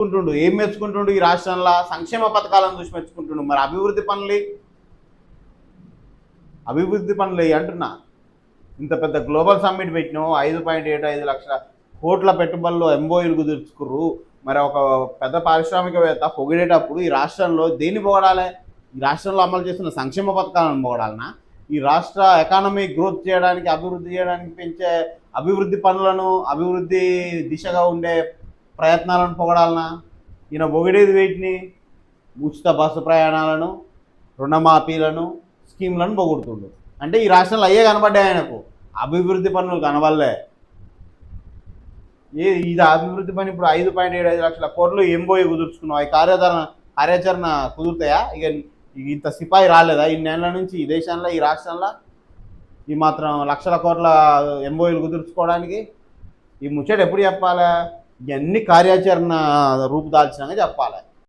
మెచ్చుకుంటుండు ఏం మెచ్చుకుంటుండు ఈ రాష్ట్రంలో? సంక్షేమ పథకాలను చూసి మెచ్చుకుంటుండు. మరి అభివృద్ధి పనులు? అభివృద్ధి పనులు అంటున్నా. ఇంత పెద్ద గ్లోబల్ సమ్మిట్ పెట్టినావు ఐదు పాయింట్ ఏడు ఐదు లక్షల కోట్ల పెట్టుబడులు ఎంబోయిలు కుదుర్చుకుర్రు. మరి ఒక పెద్ద పారిశ్రామికవేత్త పొగిడేటప్పుడు ఈ రాష్ట్రంలో దేన్ని పొగడాలి? ఈ రాష్ట్రంలో అమలు చేస్తున్న సంక్షేమ పథకాలను పొగడాలనా? ఈ రాష్ట్ర ఎకానమీ గ్రోత్ చేయడానికి అభివృద్ధి చేయడానికి పెంచే అభివృద్ధి పనులను అభివృద్ధి దిశగా ఉండే ప్రయత్నాలను పొగడాలనా? ఈయన పొగిడేది వీటిని? ఉచిత బస్సు ప్రయాణాలను రుణమాఫీలను స్కీమ్లను పొగుడుతుండు అంటే ఈ రాష్ట్రంలో అయ్యే కనబడ్డాయి ఆయనకు. అభివృద్ధి పనులు కనబడలే. ఏ ఇది అభివృద్ధి పని ఇప్పుడు ఐదు పాయింట్ ఏడు ఐదు లక్షల కోట్లు ఏం పోయి కుదుర్చుకున్నావు. ఈ కార్యాచరణ కార్యాచరణ కుదురుతాయా? ఇక ఇంత సిపాయి రాలేదా? ఇన్నేళ్ళ నుంచి ఈ దేశంలో ఈ రాష్ట్రంలో ఈ మాత్రం లక్షల కోట్ల ఎంబోయిలు కుదుర్చుకోవడానికి? ఈ ముచ్చట ఎప్పుడు చెప్పాలా? ఇవన్నీ కార్యాచరణ రూపుదాల్చినాక చెప్పాలి.